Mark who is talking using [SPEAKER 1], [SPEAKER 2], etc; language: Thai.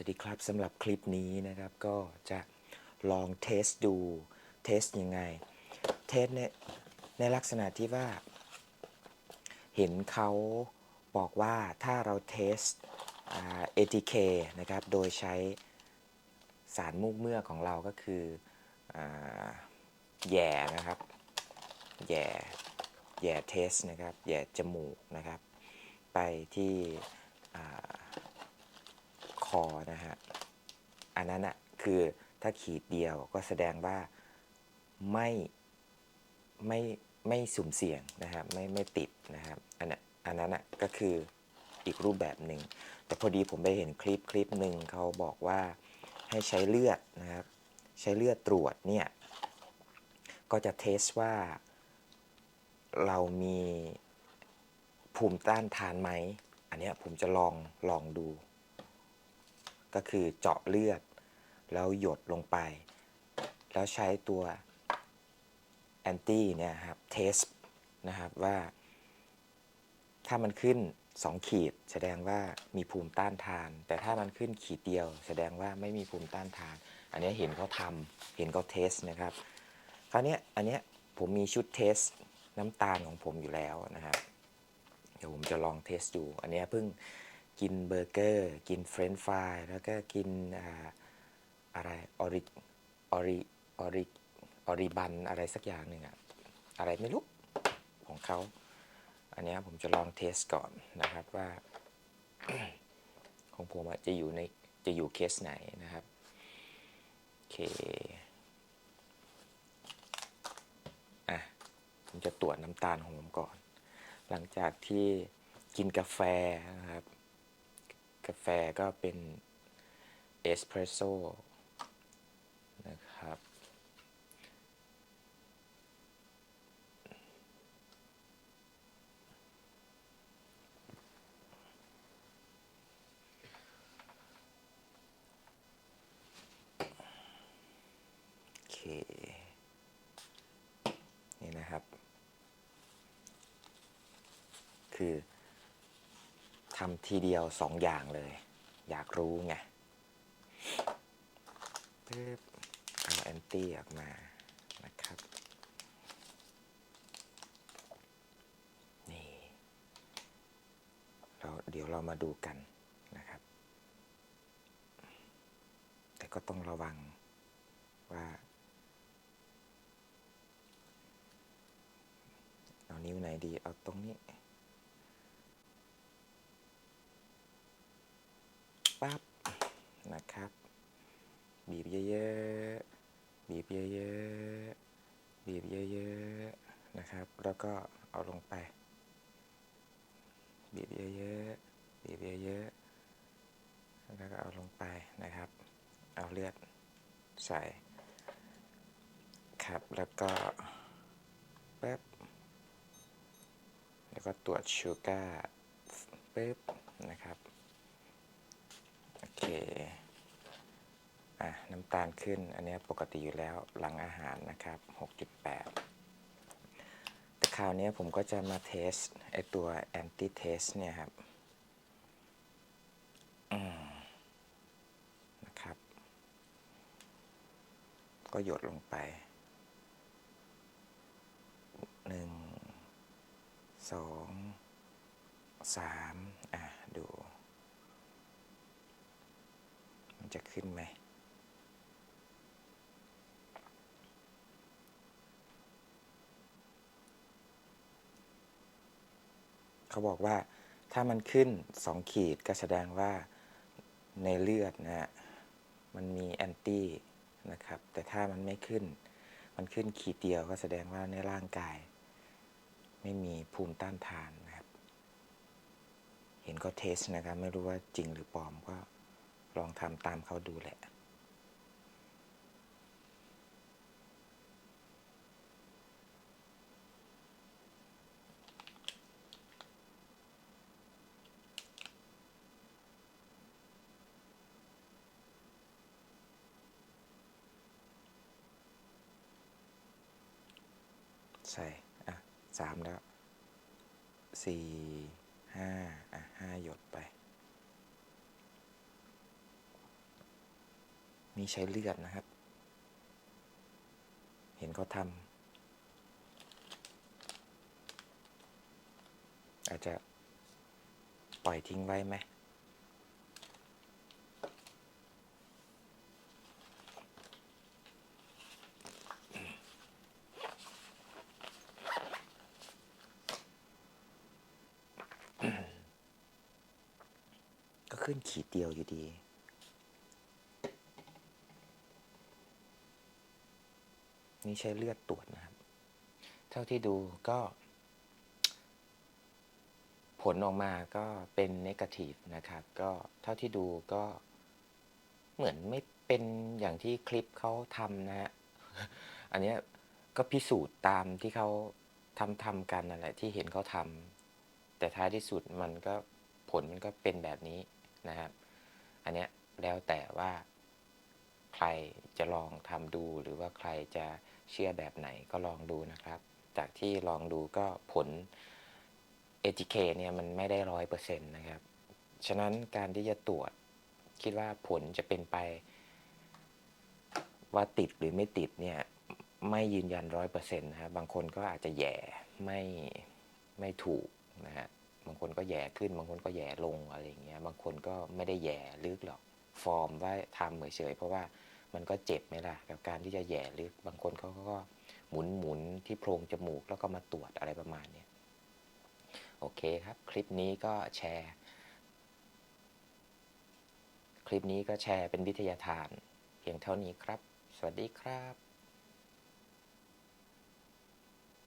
[SPEAKER 1] สวัสดีครับสำหรับคลิปนี้นะครับก็จะลองเทสดูเทสยังไงเทสในในลักษณะที่ว่า เห็นเขาบอกว่าถ้าเราเทสอ่า ATK นะครับโดยใช้สารมูกเมื่อของเราก็คือแย่นะครับแย่แย่เทสนะครับแย่จมูกนะครับ ไปที่ คอนะฮะ อันนั้นอะคือถ้าขีดเดียวก็แสดงว่าไม่ไม่ไม่สุ่มเสี่ยงนะครับไม่ไม่ติดนะครับอันนั้นอันนั้นอะก็คืออีกรูปแบบหนึ่งแต่พอดีผมไปเห็นคลิปคลิปหนึ่งเขาบอกว่าให้ใช้เลือดนะครับ ใช้เลือดตรวจเนี่ยก็จะเทสว่าเรามีภูมิต้านทานไหม อันนี้ผมจะลองลองดู ก็คือเจาะเลือด แล้วหยดลงไป แล้วใช้ตัวแอนตี้เนี่ยครับเทสนะครับว่า ถ้ามันขึ้น 2 ขีด แสดงว่ามีภูมิต้านทาน แต่ถ้ามันขึ้นขีดเดียว แสดงว่าไม่มีภูมิต้านทาน อันนี้เห็นเขาทำเห็นเขาเทสนะครับ คราวนี้อันนี้ผมมีชุดเทสน้ำตาลของผมอยู่แล้วนะครับ เดี๋ยวผมจะลองเทสดู อันนี้เพิ่ง กินเบอร์เกอร์ กินเฟรนช์ฟรายแล้วก็กินอ่าอะไรออริออริออริออริบันอะไรสักอย่างหนึ่งอะอะไรไม่รู้ของเขาอันนี้ผมจะลองเทสก่อนนะครับว่า ของผมจะอยู่ในจะอยู่เคสไหนนะครับโอเคอะผมจะตรวจน้ำตาลของผมก่อน หลังจากที่กินกาแฟนะครับ กาแฟก็เป็นเอสเพรสโซ่นะครับ โอเค นี่นะครับ คือ ทำทีเดียวสองอย่างเลย อยากรู้ไงปึ๊บเอาแอนตี้ออกมานะครับ นี่เราเดี๋ยวเรามาดูกันนะครับ แต่ก็ต้องระวังว่าเอานิ้วไหนดี เอาตรงนี้ ปั๊บนะครับ บีบเยอะๆ บีบเยอะๆ บีบเยอะๆ นะครับ แล้วก็เอาลงไป บีบเยอะๆ บีบเยอะๆ แล้วก็เอาลงไปนะครับ เอาเลือดใส่ ครับ แล้วก็แป๊บ แล้วก็ตรวจชูการ์ปึ๊บนะครับ น้ำตาลขึ้น อันนี้ปกติอยู่แล้วหลังอาหารนะครับ 6.8 แต่คราวนี้ผมก็จะมาเทสไอตัวแอนตี้เทสเนี่ยครับนะครับ ก็หยดลงไปหนึ่งสองสามอะ ดู จะขึ้นไหม เขาบอกว่าถ้ามันขึ้นสองขีดก็แสดงว่าในเลือดนะฮะมันมีแอนตี้นะครับ แต่ถ้ามันไม่ขึ้น มันขึ้นขีดเดียวก็แสดงว่าในร่างกาย ไม่มีภูมิต้านทานนะครับ เห็นก็เทสนะครับ ไม่รู้ว่าจริงหรือปลอมก็ ลองทำตามเขาดูแหละ ใส่ อะสามแล้วสี่ห้าอะห้าหยดไป นี่ใช้เลือดนะครับ เห็นเขาทำอาจจะปล่อยทิ้งไว้ไหมก็ขึ้นขีดเดียวอยู่ดี นี่ใช้เลือดตรวจนะครับ เท่าที่ดูก็ ผลออกมาก็เป็นนกาทีฟนะครับ ก็เท่าที่ดูก็เหมือนไม่เป็นอย่างที่คลิปเขาทำนะฮะ อันนี้ก็พิสูจน์ตามที่เขาทำทำกันนั่นแหละที่เห็นเขาทำแต่ท้ายที่สุดมันก็ผลมันก็เป็นแบบนี้นะครับ อันนี้แล้วแต่ว่าใคร จะลองทำดู หรือว่าใครจะเชื่อแบบไหนก็ลองดูนะครับ จากที่ลองดูก็ผล ATK เนี่ยมันไม่ได้ร้อยเปอร์เซ็นต์นะครับ ฉะนั้นการที่จะตรวจคิดว่าผลจะเป็นไป ว่าติดหรือไม่ติดเนี่ยไม่ยืนยันร้อยเปอร์เซ็นต์นะครับบางคนก็อาจจะแย่ไม่ไม่ถูกนะฮะบางคนก็แย่ขึ้น บางคนก็แย่ลงอะไรอย่างเงี้ยบางคนก็ไม่ได้แย่ลึกหรอกฟอร์มว่าทำเฉยๆเพราะว่า มันก็เจ็บไหมล่ะ กับการที่จะแย่ลึก บางคนเขาก็หมุนหมุนที่โพรงจมูกแล้วก็มาตรวจอะไรประมาณนี้โอเคครับ คลิปนี้ก็แชร์ คลิปนี้ก็แชร์เป็นวิทยาทาน เพียงเท่านี้ครับ สวัสดีครับ